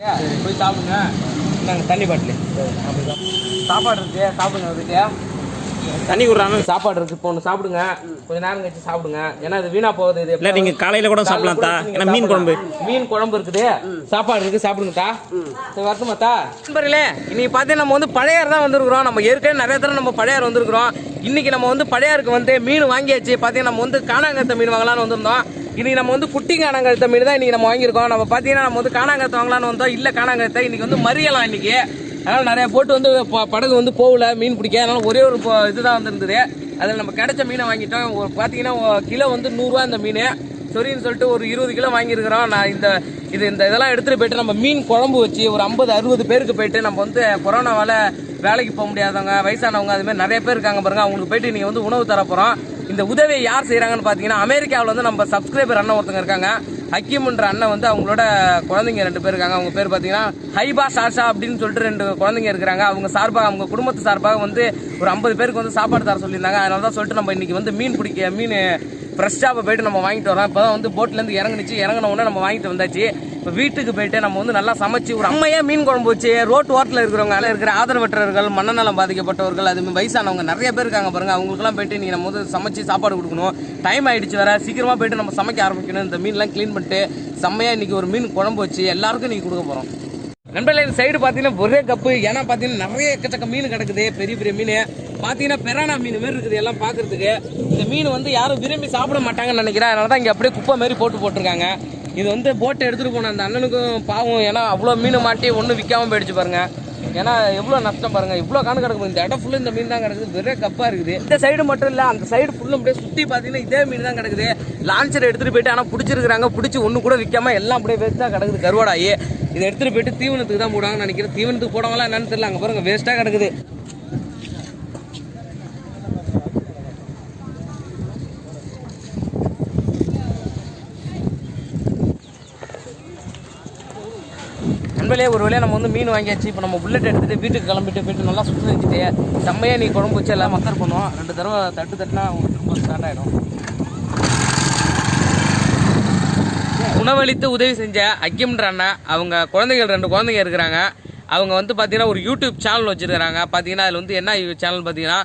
போய் சாப்பிடுங்க. நாங்கள் தண்ணி பாட்டில். சாப்பாடு இருக்கு சாப்பிடுங்க வீட்டு தண்ணி குடுறாங்க. சாப்பாடு இருக்கு இப்போ ஒன்று சாப்பிடுங்க. கொஞ்ச நேரம் கழிச்சு சாப்பிடுங்க. ஏன்னா இது வீணா போகுது இது இல்ல நீங்க காலையில கூட சாப்பிடலாம் தா. ஏன்னா மீன் குழம்பு. மீன் குழம்பு இருக்குது. சாப்பாடு இருக்கு சாப்பிடுங்கத்தா சரி வரட்டுமாத்தா நண்பர்களே இன்னைக்கு பார்த்தீங்கன்னா நம்ம வந்து பழையார் தான் வந்திருக்கிறோம். நம்ம ஏற்கனவே நிறைய தடவை நம்ம பழையார் வந்திருக்கிறோம். இன்னைக்கு நம்ம வந்து பழையாருக்கு வந்து மீன் வாங்கியாச்சு. பார்த்தீங்கன்னா நம்ம வந்து காணாங்கத்த மீன் வாங்கலாம்னு வந்திருந்தோம். இன்னைக்கு நம்ம வந்து குட்டி காணாங்கழுத்த மீன் தான் இன்னைக்கு நம்ம வாங்கியிருக்கோம். நம்ம பார்த்தீங்கன்னா நம்ம வந்து காணாங்கத்த வாங்கலாம்னு வந்தோம். இல்லை காணாங்கத்த இன்னைக்கு வந்து மறியலாம் இன்னைக்கு. அதனால் நிறைய போட்டு வந்து ப- படகு வந்து போகல மீன் பிடிக்க அதனால் ஒரே ஒரு இதுதான் வந்திருந்தது. அதில் நம்ம கிடைச்ச மீனை வாங்கிட்டோம். ஒரு பார்த்தீங்கன்னா கிலோ வந்து நூறுரூவா இந்த மீன். சொரின்னு சொல்லிட்டு ஒரு இருபது கிலோ வாங்கியிருக்கிறோம். நான் இந்த இது இந்த இதெல்லாம் எடுத்துகிட்டு போயிட்டு நம்ம மீன் குழம்பு வச்சு ஒரு ஐம்பது அறுபது பேருக்கு போயிட்டு நம்ம வந்து கொரோனாவால் வேலைக்கு போக முடியாதவங்க வயசானவங்க அதுமாதிரி நிறைய பேர் இருக்காங்க பாருங்கள் அவங்களுக்கு போயிட்டு நீங்கள் வந்து உணவு தர போகிறோம் இந்த உதவியை யார் செய்கிறாங்கன்னு பார்த்தீங்கன்னா அமெரிக்காவில் வந்து நம்ம சப்ஸ்கிரைபர் அண்ணன் ஒருத்தங்க இருக்காங்க. ஹக்கீம்ன்ற அண்ணன் வந்து அவங்களோட குழந்தைங்க ரெண்டு பேர் இருக்காங்க. அவங்க பேர் பார்த்தீங்கன்னா ஹைபா சாஷா அப்படின்னு சொல்லிட்டு ரெண்டு குழந்தைங்க இருக்கிறாங்க. அவங்க சார்பாக அவங்க குடும்பத்து சார்பாக வந்து ஒரு ஐம்பது பேருக்கு வந்து சாப்பாடு தர சொல்லியிருந்தாங்க. அதனால தான் சொல்லிட்டு நம்ம இன்னைக்கு வந்து மீன் பிடிக்க மீன் ஃப்ரெஷ்ஷாக போயிட்டு நம்ம வாங்கிட்டு வரோம் இப்போ தான் வந்து போட்லேருந்து இறங்குனுச்சு. இறங்கின உடனே நம்ம வாங்கிட்டு வந்தாச்சு. இப்போ வீட்டுக்கு போயிட்டு நம்ம வந்து நல்லா சமைச்சு ஒரு அம்மையா மீன் குழம்பு வச்சு ரோட்டு ஓரத்தில் இருக்கிறவங்க அதில் இருக்கிற ஆதரவற்றவர்கள் மனநலம் பாதிக்கப்பட்டவர்கள் அதுமாதிரி வயசானவங்க நிறைய பேர் இருக்காங்க பாருங்க. அவங்களுக்குலாம் போயிட்டு நீங்கள் நம்ம வந்து சமைச்சு சாப்பாடு கொடுக்கணும். டைம் ஆகிடுச்சு வர சீக்கிரமாக போயிட்டு நம்ம சமைக்க ஆரம்பிக்கணும். இந்த மீன்லாம் க்ளீன் பண்ணிட்டு செம்மையாக இன்னைக்கு ஒரு மீன் குழம்பு வச்சு எல்லாருக்கும் இன்றைக்கி கொடுக்க போகிறோம் நண்பர்களே இந்த சைடு பார்த்தீங்கன்னா ஒரே கப்பு. ஏன்னா பார்த்தீங்கன்னா நிறைய எக்கச்சக்க மீன் கிடக்குது. பெரிய பெரிய மீன். பார்த்தீங்கன்னா பெரானா மீன் மாரி இருக்குது எல்லாம் பார்க்குறதுக்கு இந்த மீன் வந்து யாரும் விரும்பி சாப்பிட மாட்டாங்கன்னு நினைக்கிறேன். அதனால தான் இங்கே அப்படியே குப்பை மாதிரி போட்டு போட்டிருக்காங்க. இது வந்து போட்டை எடுத்துகிட்டு போன அந்த அண்ணனுக்கும் பாவம். ஏன்னா அவ்வளோ மீன் மாட்டி ஒன்றும் விற்காம போயிடுச்சு பாருங்க. ஏன்னா எவ்வளோ நஷ்டம் பாருங்க. இவ்வளோ காணு கிடக்கும் இந்த இடம் ஃபுல்லும் இந்த மீன் தான் கிடக்குது. ஒரே கப்பாக இருக்குது. இந்த சைடு மட்டும் இல்லை அந்த சைடு ஃபுல்லும் அப்படியே சுற்றி பார்த்தீங்கன்னா இதே மீன் தான் கிடக்குது. லான்ச்சர் எடுத்துகிட்டு போயிட்டு ஆனால் பிடிச்சிருக்கிறாங்க. பிடிச்சி ஒன்று கூட விற்காம எல்லாம் அப்படியே வேஸ்ட்டாக கிடக்குது. கருவாடாயி. இதை எடுத்துகிட்டு போயிட்டு தீவனத்துக்கு தான் போடுவாங்கன்னு நினைக்கிறேன். தீவனத்துக்கு போடுவாங்களா என்னன்னு தெரியல. அங்கே பாருங்க வேஸ்ட்டாக கிடக்குது. நண்பர்களே ஒரு வேலையை நம்ம வந்து மீன் வாங்கியாச்சு. இப்போ நம்ம புல்லட் எடுத்துகிட்டு வீட்டுக்கு கிளம்பிட்டு போயிட்டு நல்லா சுற்றி செஞ்சுட்டு செம்மையாக நீ குழம்பு வச்சு எல்லாம் மக்கர் பண்ணுவோம் ரெண்டு தடவை தட்டு தட்டுனா அவங்க திரும்ப ஸ்டார்ட் ஆகிடும் உணவளித்து உதவி செஞ்ச அக்கியம்ன்ற அண்ணன் அவங்க குழந்தைகள் ரெண்டு குழந்தைங்க இருக்கிறாங்க. அவங்க வந்து பார்த்தீங்கன்னா ஒரு யூடியூப் சேனல் வச்சுருக்காங்க பார்த்தீங்கன்னா அதில் வந்து என்ன சேனல் பார்த்தீங்கன்னா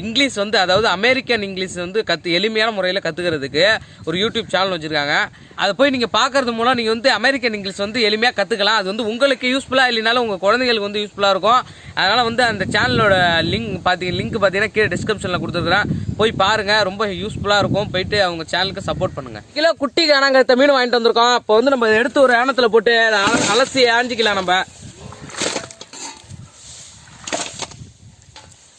இங்கிலீஷ் வந்து அதாவது அமெரிக்கன் இங்கிலீஷ் வந்து கற்று எளிமையான முறையில் கற்றுக்கிறதுக்கு ஒரு யூடியூப் சேனல் வச்சுருக்காங்க. அதை போய் நீங்கள் பார்க்கறது மூலம் நீங்கள் வந்து அமெரிக்கன் இங்கிலீஷ் வந்து எளிமையாக கற்றுக்கலாம் அது வந்து உங்களுக்கு யூஸ்ஃபுல்லாக இல்லைனாலும் உங்கள் குழந்தைங்களுக்கு வந்து யூஸ்ஃபுல்லாக இருக்கும். அதனால் வந்து அந்த சேனலோட லிங்க் பார்த்தீங்கன்னா லிங்க் பார்த்தீங்கன்னா கீழே டிஸ்கிரிப்ஷனில் கொடுத்துருக்குறேன். போய் பாருங்கள் ரொம்ப யூஸ்ஃபுல்லாக இருக்கும். போயிட்டு அவங்க சேனலுக்கு சப்போர்ட் பண்ணுங்கள் கிலோ குட்டி காணாங்க மீன் வாங்கிட்டு வந்திருக்கோம். இப்போ வந்து நம்ம எடுத்து ஒரு ஏனத்தில் போட்டு அதை அலசி ஆஞ்சிக்கலாம் நம்ம.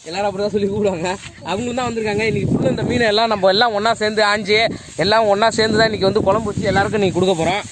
எல்லாரும் அப்படிதான் சொல்லி கூப்பிடுவாங்க. அவங்களும் தான் வந்திருக்காங்க. இன்றைக்கி ஃபுல்லு இந்த மீன் எல்லாம் நம்ம எல்லாம் ஒன்றா சேர்ந்து ஆஞ்சு எல்லாம் ஒன்றா சேர்ந்து தான் இன்றைக்கி வந்து குழம்பு வச்சு எல்லாருக்கும் இன்றைக்கி கொடுக்க போகிறோம்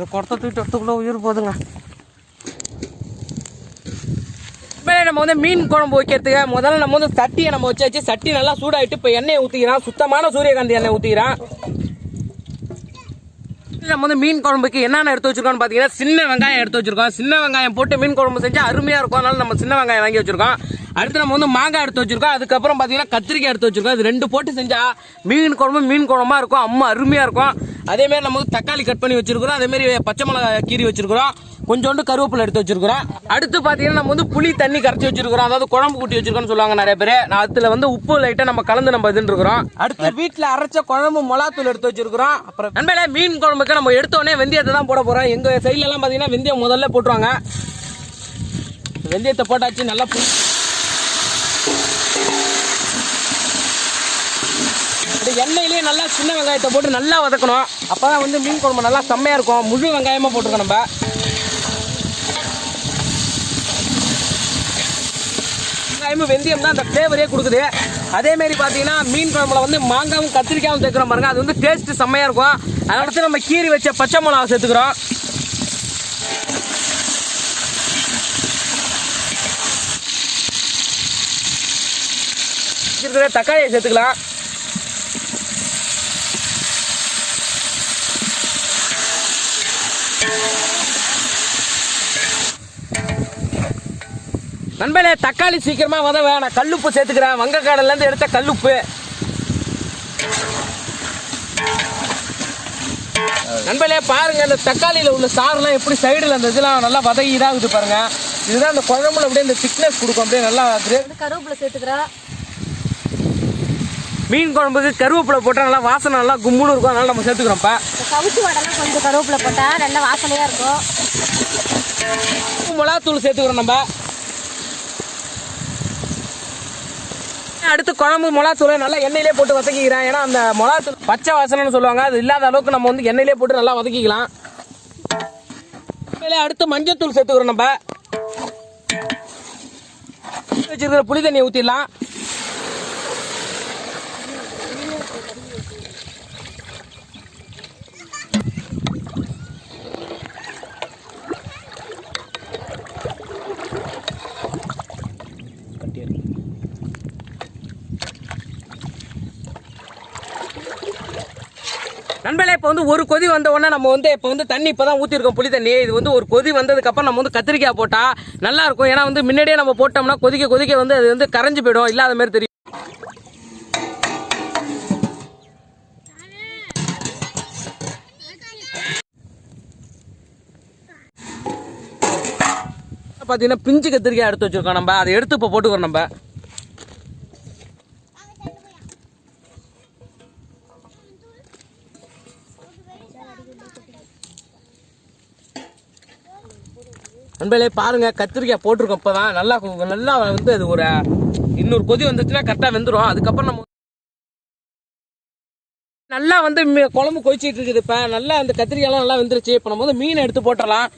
இந்த குடத்தை தூக்கிட்டு வரத்துக்குள்ள உயிர் போதுங்க. மேலே நம்ம வந்து மீன் குழம்பு வைக்கிறதுக்கு முதல்ல நம்ம வந்து சட்டியை நம்ம வச்சாச்சு. சட்டி நல்லா சூடாகிட்டு இப்போ எண்ணெயை ஊற்றிக்கிறான் சுத்தமான சூரியகாந்தி எண்ணெய் ஊற்றிக்கிறான் நம்ம வந்து மீன் குழம்புக்கு என்னென்ன எடுத்து வச்சிருக்கோம்னு பார்த்தீங்கன்னா சின்ன வெங்காயம் எடுத்து வச்சிருக்கோம். சின்ன வெங்காயம் போட்டு மீன் குழம்பு செஞ்சால் அருமையாக இருக்கும். அதனால நம்ம சின்ன வெங்காயம் வாங்கி வச்சிருக்கோம். அடுத்து நம்ம வந்து மாங்காய் எடுத்து வச்சிருக்கோம். அதுக்கப்புறம் பார்த்தீங்கன்னா கத்திரிக்காய் எடுத்து வச்சிருக்கோம். இது ரெண்டு போட்டு செஞ்சால் மீன் குழம்பு மீன் குழம்பா இருக்கும். அம்மா அருமையாக இருக்கும். அதேமாரி நம்ம வந்து தக்காளி கட் பண்ணி வச்சிருக்கிறோம். அதேமாரி பச்சை மிளகாய் கீரி வச்சிருக்கிறோம். கொஞ்சோண்டு கருவேப்பிலை எடுத்து வச்சிருக்கிறோம். அடுத்து பார்த்தீங்கன்னா நம்ம வந்து புளி தண்ணி கரைச்சி வச்சிருக்கிறோம். அதாவது குழம்பு கூட்டி வச்சிருக்கோம்னு சொல்லுவாங்க நிறைய பேர். நான் அதில் வந்து உப்பு லைட்டாக நம்ம கலந்து நம்ம இதுன்னு இருக்கிறோம். அடுத்து வீட்டில் அரைச்ச குழம்பு மிளகாத்தூள் எடுத்து வச்சிருக்கிறோம். அப்புறம் நண்பர்களே மீன் குழம்புக்கு நம்ம எடுத்தோடனே வெந்தயத்தை தான் போட போகிறோம் எங்கள் சைட்லலாம் பார்த்தீங்கன்னா வெந்தயம் முதல்ல போட்டுருவாங்க. வெந்தயத்தை போட்டாச்சு நல்லா புளி எண்ணெயிலேயே நல்லா சின்ன வெங்காயத்தை போட்டு நல்லா வதக்கணும். அப்போ தான் வந்து மீன் குழம்பு நல்லா செம்மையாக இருக்கும். முழு வெங்காயமாக போட்டுருக்கோம் நம்ம. வெங்காயமும் வெந்தயம் தான் அந்த ஃப்ளேவரே கொடுக்குது. அதே மாதிரி பார்த்தீங்கன்னா மீன் குழம்புல வந்து மாங்காவும் கத்திரிக்காயும் சேர்க்குறோம் பாருங்க. அது வந்து டேஸ்ட் செம்மையாக இருக்கும். அதடுத்து நம்ம கீரி வச்ச பச்சை மிளகா சேர்த்துக்கிறோம். இருக்கிற தக்காளியை சேர்த்துக்கலாம். நண்பர்களே தக்காளி சீக்கிரமா வதவ நான் கல்லுப்பு சேர்த்துக்கிறேன். வங்கக்காடல்ல இருந்து எடுத்த கல்லுப்பு. நண்பர்களே பாருங்க இந்த தக்காளியில உள்ள சாறுலாம் எப்படி சைடுல அந்த இதெல்லாம் நல்லா வதங்கி இதாகுது பாருங்க. இதுதான் அந்த குழம்புல அப்படியே இந்த திக்னஸ் கொடுக்கும். அப்படியே நல்லா கருவேப்பிலை சேர்த்துக்கிறோம் மீன் குழம்புக்கு கருவேப்பிலை போட்டால் நல்லா வாசனை நல்லா கும்முன்னு இருக்கும். அதனால நம்ம சேர்த்துக்கிறோம் இப்போ இந்த கவுச்சி வடலாம் கொஞ்சம் கருவேப்பிலை போட்டால் நல்லா வாசனையாக இருக்கும். மிளகாத்தூள் சேர்த்துக்கிறோம் நம்ம. அடுத்து குழம்பு மிளகாத்தூள் நல்லா எண்ணெயிலே போட்டு வதக்கிக்கிறேன். ஏன்னா அந்த மிளகாத்தூள் பச்சை வாசனைன்னு சொல்லுவாங்க. அது இல்லாத அளவுக்கு நம்ம வந்து எண்ணெயிலே போட்டு நல்லா வதக்கிக்கலாம். இதுல அடுத்து மஞ்சத்தூள் சேர்த்துக்கிறோம் நம்ம. வச்சிருக்கிற புளி தண்ணியை ஊற்றிடலாம் நண்பர்களே இப்போ வந்து ஒரு கொதி வந்த உடனே நம்ம வந்து இப்போ வந்து தண்ணி இப்போ தான் ஊற்றிருக்கோம் புளி தண்ணி. இது வந்து ஒரு கொதி வந்ததுக்கப்புறம் நம்ம வந்து கத்திரிக்காய் போட்டால் நல்லாயிருக்கும். ஏன்னா வந்து முன்னாடியே நம்ம போட்டோம்னா கொதிக்க கொதிக்க வந்து அது வந்து கரைஞ்சு போயிடும். இல்லாத மாதிரி தெரியும். பார்த்தீங்கன்னா பிஞ்சு கத்திரிக்காய் எடுத்து வச்சிருக்கோம் நம்ம. அதை எடுத்து இப்போ போட்டுக்கிறோம் நம்ம. நண்பர்களே பாருங்கள் கத்திரிக்காய் போட்டிருக்கோம் இப்பதான். நல்லா நல்லா வந்து அது ஒரு இன்னொரு கொதி வந்துச்சுன்னா கரெக்டாக வெந்துடும் அதுக்கப்புறம் நம்ம நல்லா வந்து மீ- குழம்பு கொதிச்சிட்டு இருக்குது இப்போ. நல்லா அந்த கத்திரிக்காயெல்லாம் நல்லா வெந்துருச்சு. இப்போ நம்ம வந்து மீனை எடுத்து போட்டுடலாம்.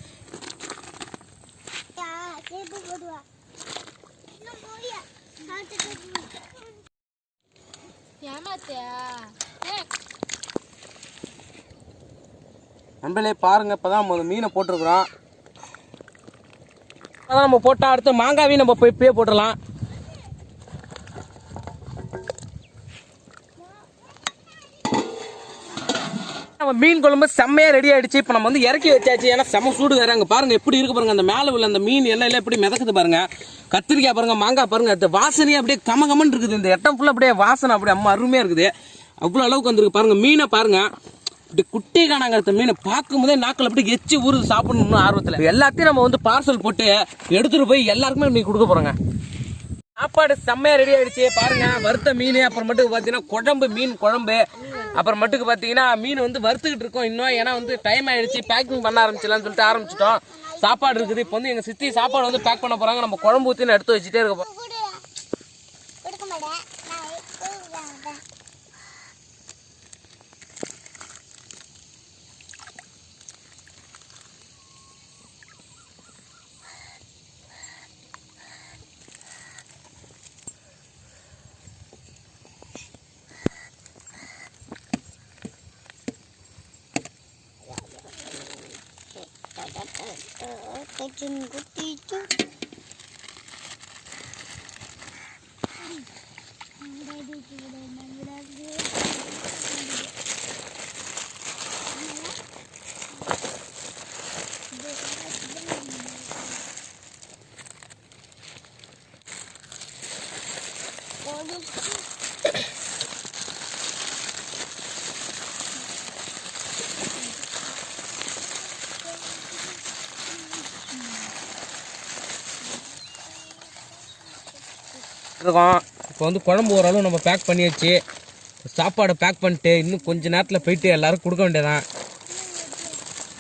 நண்பர்களே பாருங்க இப்போதான் நம்ம மீனை போட்டிருக்கிறோம். அதான் நம்ம போட்டால் அடுத்து மாங்காவையும் நம்ம போய் இப்பயே போட்டுடலாம். நம்ம மீன் குழம்பு செம்மையாக ரெடி ஆகிடுச்சு இப்போ நம்ம வந்து இறக்கி வச்சாச்சு. ஏன்னா செம்ம சூடு வேறு அங்கே பாருங்கள் எப்படி இருக்கு பாருங்கள் அந்த மேலே உள்ள அந்த மீன் எண்ணெயில எப்படி மிதக்குது பாருங்கள் கத்திரிக்காய் பாருங்க மாங்காய் பாருங்க அந்த வாசனையே அப்படியே கம கமன்னு இருக்குது. இந்த இடம் ஃபுல்லாக அப்படியே வாசனை அப்படியே அம்மா அருமையாக இருக்குது. அவ்வளோ அளவுக்கு வந்துருக்கு பாருங்கள் மீனை பாருங்கள் இப்படி குட்டி காணாங்கிறத மீனை பார்க்கும்போதே நாக்கில் அப்படியே எச்சி ஊறுது சாப்பிடணும்னு ஆர்வத்தில். எல்லாத்தையும் நம்ம வந்து பார்சல் போட்டு எடுத்துகிட்டு போய் எல்லாருக்குமே இன்னைக்கு கொடுக்க போகிறோங்க சாப்பாடு செம்மையாக ரெடி ஆகிடுச்சு பாருங்க வறுத்த மீன் அப்புறமேட்டுக்கு பார்த்தீங்கன்னா குழம்பு மீன் குழம்பு. அப்புறமேட்டுக்கு பார்த்தீங்கன்னா மீன் வந்து வறுத்துக்கிட்டு இருக்கோம் இன்னும். ஏன்னா வந்து டைம் ஆயிடுச்சு பேக்கிங் பண்ண ஆரம்பிச்சிடலாம்னு சொல்லிட்டு ஆரம்பிச்சிட்டோம். சாப்பாடு இருக்குது. இப்போ வந்து எங்கள் சித்தி சாப்பாடு வந்து பேக் பண்ண போகிறாங்க நம்ம குழம்பு ஊற்றின்னு எடுத்து வச்சுட்டே இருக்க 먹어주는 것도 있죠? போறோம் இருக்கோம் இப்போ வந்து குழம்பு ஓரளவு நம்ம பேக் பண்ணியாச்சு. சாப்பாடை பேக் பண்ணிட்டு இன்னும் கொஞ்ச நேரத்தில் போயிட்டு எல்லாரும் கொடுக்க வேண்டியதான்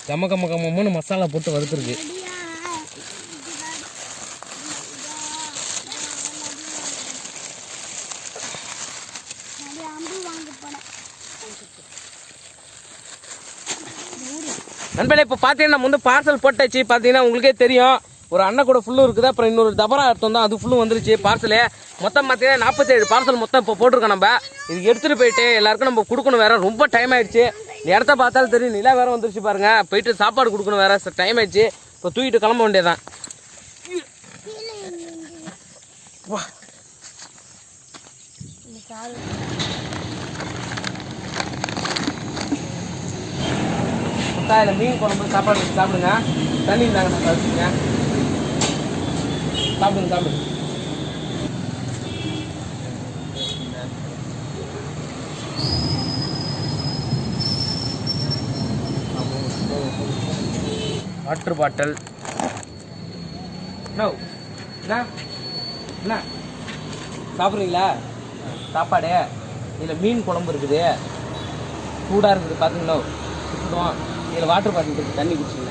கம கம கம்மன்னு மசாலா போட்டு வறுத்துருக்கு. நண்பர்களே இப்போ பார்த்தீங்கன்னா நம்ம வந்து பார்சல் போட்டாச்சு. பார்த்தீங்கன்னா உங்களுக்கே தெரியும். ஒரு அண்ணன் கூட ஃபுல்லும் இருக்குது. அப்புறம் இன்னொரு தபரா எடுத்தோம் தான். அது ஃபுல்லும் வந்துருச்சு. பார்சலு மொத்தம் பார்த்தீங்கன்னா நாற்பத்தேழு பார்சல் மொத்தம் இப்போ போட்டிருக்கோம் நம்ம. இது எடுத்துகிட்டு போயிட்டு எல்லாருக்கும் நம்ம கொடுக்கணும் வேற. ரொம்ப டைம் ஆயிடுச்சு. இடத்த பார்த்தாலும் தெரியும் நிலா வேற வந்துருச்சு பாருங்க. போயிட்டு சாப்பாடு கொடுக்கணும் வேற. டைம் ஆயிடுச்சு. இப்போ தூக்கிட்டு கிளம்ப வேண்டியதான் முட்டாயில் மீன் குழம்பு சாப்பாடு சாப்பிடுங்க. தண்ணி இருந்தாங்க நான் வச்சுங்க சாப்பிடுங்க சாப்பிடுங்க வாட்டர் பாட்டில். நோ என்ன? என்ன? சாப்பிட்றீங்களா? சாப்பாடு? இதில் மீன் குழம்பு இருக்குது. சூடாக இருக்குது பார்த்துங்களோ சுடுவோம் இதில் வாட்டர் பாட்டில் இருக்குது தண்ணி குடிச்சிங்க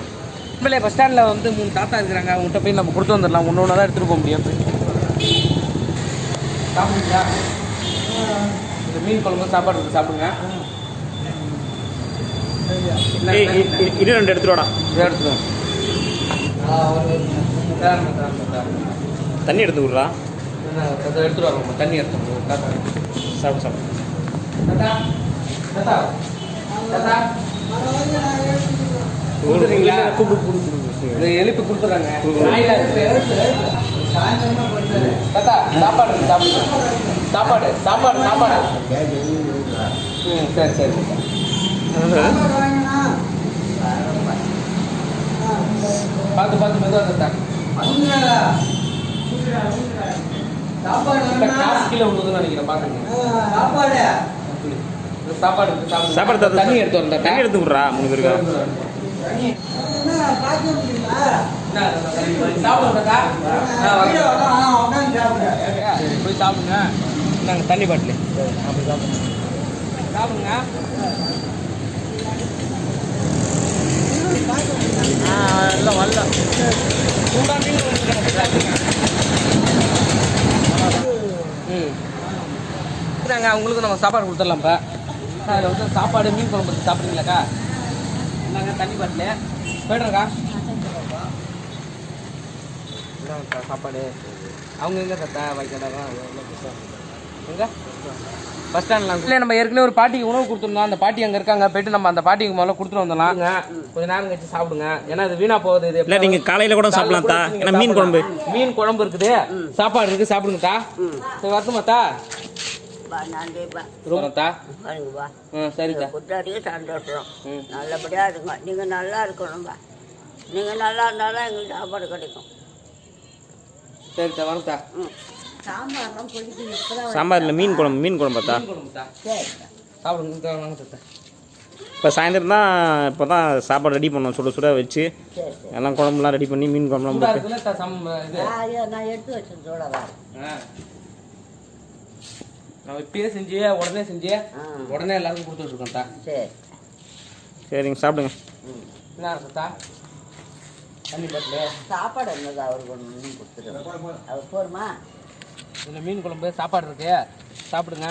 உண்மையிலே பஸ் ஸ்டாண்டில் வந்து மூணு தாத்தா இருக்கிறாங்க. அவங்ககிட்ட போய் நம்ம கொடுத்து வந்துடலாம். ஒன்று ஒன்று தான் எடுத்துகிட்டு போக முடியும் சாப்பிடுங்களா இந்த மீன் குழம்பு சாப்பாடு இருக்குது சாப்பிடுங்க. ஏய், இ- இ- இது ரெண்டு எடுத்துருவாடா இதை எடுத்துருவோம் தண்ணி எடுத்து விட்றா. எடுத்துட்டு வரோம் தண்ணி எடுத்துருவோம் தாத்தா. சாப்பிடு சாப்பிடு. தாத்தா தாத்தா. தாத்தா. கொடுக்குறீங்களா? கூப்பிடு கூப்பிடு இந்த எழுப்பி கொடுத்துறாங்க. தாத்தா சாப்பாடு சாப்பாடு சாப்பாடு சாப்பாடு. சாப்பாடு ம் சரி சரி. பார்த்து பார்த்து மெதுவாக தாத்தா. இந்த காசு கீழே விழுதுன்னு நினைக்கிறேன் இந்த சாப்பாடு. சாப்பாடு தாத்தா தண்ணி எடுத்து வரேன். தண்ணி எடுத்து விட்றா மூணு பேருக்கு போய் சாப்பிடுங்க. நாங்கள் தண்ணி பாட்டில் அப்படி சாப்பிடுங்க சாப்பிடுங்க ஆ இல்லை வரல சூடாக மீன் ம். நாங்க அவங்களுக்கு நம்ம சாப்பாடு கொடுத்துடலாம் இப்போ. அதில் வந்து சாப்பாடு மீன் குழம்பு சாப்பிட்றீங்களாக்கா? நாங்கள் தண்ணி பாட்டில். போய்டுறக்கா இந்தாங்கக்கா சாப்பாடு? அவங்க எங்கே தத்தா வைக்கடா எங்கே? பஸ் ஸ்டாண்டில் இல்லை நம்ம ஏற்கனவே ஒரு பாட்டிக்கு உணவு கொடுத்துருந்தோம். அந்த பாட்டி அங்கே இருக்காங்க. போயிட்டு நம்ம அந்த பாட்டிக்கு முதல்ல கொடுத்துட்டு வந்துடலாம். கொஞ்ச நேரம் கழிச்சு சாப்பிடுங்க. ஏன்னா இது வீணா போகுது. இது இல்லை நீங்கள் காலையில் கூட சாப்பிடலாம் தா. ஏன்னா மீன் குழம்பு. மீன் குழம்பு இருக்குது. சாப்பாடு இருக்கு. சாப்பிடுங்கத்தா சரி வரட்டுமாத்தா ரொம்பத்தா பாருங்கப்பா ம் சரித்தா புத்தாடிக்கு சந்தோஷம். ம். நல்லபடியாக இருங்க நீங்கள் நல்லா இருக்கணும்பா. நீங்கள் நல்லா இருந்தாலும் எங்களுக்கு சாப்பாடு கிடைக்கும். சரித்தா வரட்டா ம். சாம்பார்லாம் சாம்பாரில் மீன் குழம்பு மீன் குழம்பு தா மீன் குழம்புத்தா சரி சாப்பிடுங்க இங்க வாங்க தாத்தா இப்போ சாயந்தரம் தான் இப்போ தான் சாப்பாடு ரெடி பண்ணோம் சுட சுட வச்சு. எல்லாம் குழம்புலாம் ரெடி பண்ணி மீன் குழம்புலாம் சூடா போட்டு. நான் எடுத்து வச்சேன். நான் இப்பயே செஞ்சு உடனே செஞ்சு ஆ. உடனே எல்லாருக்கும் கொடுத்து விட்டுருக்கோம் தா. சரி. சரிங்க சாப்பிடுங்க. என்ன தா? தண்ணி பாட்டில். சாப்பாடு என்னது அவருக்கு ஒன்று கொடுத்துருவோம் அவர் போருமா? இதில் மீன் குழம்பு சாப்பாடு இருக்கு. சாப்பிடுங்க.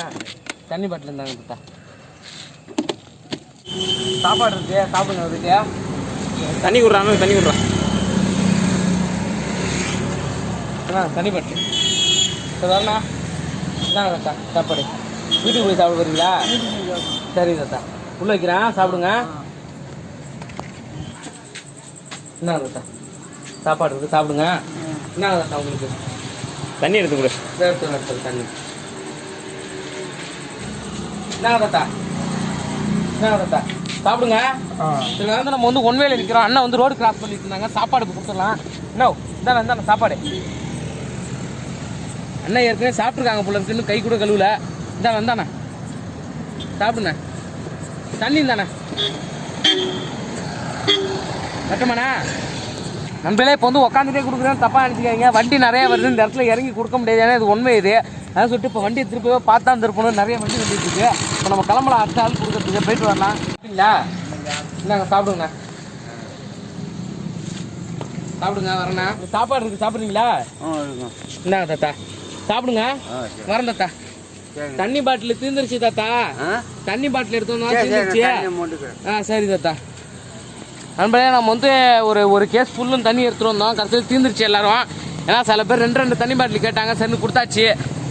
தண்ணி பாட்டில் இருந்தாங்க தாத்தா சாப்பாடு இருக்கு சாப்பிடுங்க அதுக்கு தண்ணி விட்றாங்க தண்ணி விட்றா அண்ணா தண்ணி பாட்டில். சரி வரண்ணா இந்தாங்க தாத்தா சாப்பாடு. வீட்டுக்கு போய் சாப்பிட போறீங்களா? சரி தாத்தா. உள்ள வைக்கிறேன் சாப்பிடுங்க. இந்தாங்க தாத்தா. சாப்பாடு இருக்கு சாப்பிடுங்க. இந்தாங்க தாத்தா உங்களுக்கு. தண்ணி எடுத்து கொடு. எடுத்து எடுத்து தண்ணி. இந்தாங்க தாத்தா. இந்தாங்க தாத்தா. சாப்பிடுங்க. சரி வந்து நம்ம வந்து ஒன் வேல நிற்கிறோம் அண்ணன் வந்து ரோடு கிராஸ் பண்ணிட்டு இருந்தாங்க. சாப்பாடு கொடுத்துடலாம். நோ இந்தாண்ணா இந்தாண்ணா சாப்பாடு. அண்ணன் ஏற்கனவே சாப்பிட்ருக்காங்க போல இருக்கு. இன்னும் கை கூட கழுவல. இந்தா வந்தாண்ணா சாப்பிடுண்ணா. தண்ணி இந்தாண்ணா. கட்டுமாண்ணா நண்பர்களே இப்போ வந்து உட்காந்துட்டே கொடுக்குறேன் தப்பாக நினச்சிக்காதீங்க. வண்டி நிறைய வருது. இந்த இடத்துல இறங்கி கொடுக்க முடியாது. ஏன்னா இது உண்மை இது. அதான் சொல்லிட்டு இப்போ வண்டியை திருப்பி பார்த்தா திருப்பணும் நிறைய வண்டி வந்துட்டு இருக்கு. இப்போ நம்ம கிளம்பலாம். அடுத்த ஆள் கொடுக்கறதுக்கு போயிட்டு வரலாம். இல்லைங்களா இந்தாங்க சாப்பிடுங்க. சாப்பிடுங்க வரேண்ணா. சாப்பாடு இருக்கு. சாப்பிட்றீங்களா? இந்தாங்க தாத்தா. சாப்பிடுங்க. வரேன் தாத்தா. தண்ணி பாட்டில் தீர்ந்துருச்சு தாத்தா. தண்ணி பாட்டில் எடுத்து வந்தோம் தீர்ந்துருச்சு ஆ சரி தாத்தா. நண்பரே நம்ம வந்து ஒரு ஒரு கேஸ் ஃபுல்லும் தண்ணி எடுத்துட்டு வந்தோம். கடைசியில் தீர்ந்துருச்சு எல்லாரும். ஏன்னா சில பேர் ரெண்டு ரெண்டு தண்ணி பாட்டில் கேட்டாங்க. சரின்னு கொடுத்தாச்சு.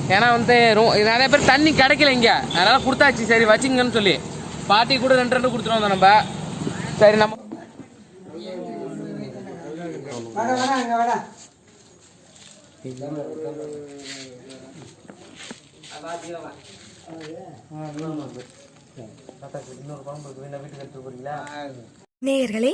ஏன்னா வந்து ரொ- நிறைய பேர் தண்ணி கிடைக்கல இங்கே. அதனால கொடுத்தாச்சு. சரி வச்சுங்கன்னு சொல்லி. பாட்டி கூட ரெண்டு ரெண்டு கொடுத்துட்டு வந்தோம் நம்ம. சரி நம்ம நேயர்களே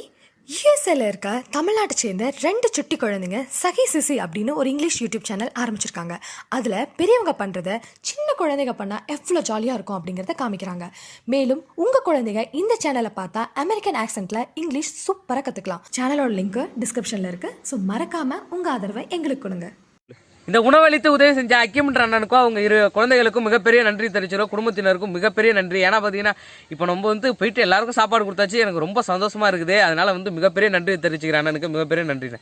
யூஎஸ்ஏல இருக்க தமிழ்நாட்டை சேர்ந்த ரெண்டு சுட்டி குழந்தைங்க சகி சிசி அப்படின்னு ஒரு இங்கிலீஷ் யூடியூப் சேனல் ஆரம்பிச்சிருக்காங்க. அதில் பெரியவங்க பண்ணுறத சின்ன குழந்தைங்க பண்ணால் எவ்வளோ ஜாலியாக இருக்கும் அப்படிங்கிறத காமிக்கிறாங்க. மேலும் உங்கள் குழந்தைங்க இந்த சேனலை பார்த்தா அமெரிக்கன் ஆக்சென்ட்டில் இங்கிலீஷ் சூப்பராக கற்றுக்கலாம் சேனலோட லிங்க்கு டிஸ்கிரிப்ஷனில் இருக்குது ஸோ மறக்காமல் உங்கள் ஆதரவை எங்களுக்கு கொடுங்க. இந்த உணவளித்து உதவி செஞ்ச அக்கியமன்ற அண்ணனுக்கும் அவங்க இரு குழந்தைகளுக்கும் மிகப்பெரிய நன்றி தெரிவிச்சிடும் குடும்பத்தினருக்கும் மிகப்பெரிய நன்றி. ஏன்னா பார்த்தீங்கன்னா இப்போ நம்ம வந்து போயிட்டு எல்லாருக்கும் சாப்பாடு கொடுத்தாச்சு. எனக்கு ரொம்ப சந்தோஷமாக இருக்குது. அதனால் வந்து மிகப்பெரிய நன்றி தெரிவிச்சுக்கிறேன் அண்ணனுக்கு. மிகப்பெரிய நன்றி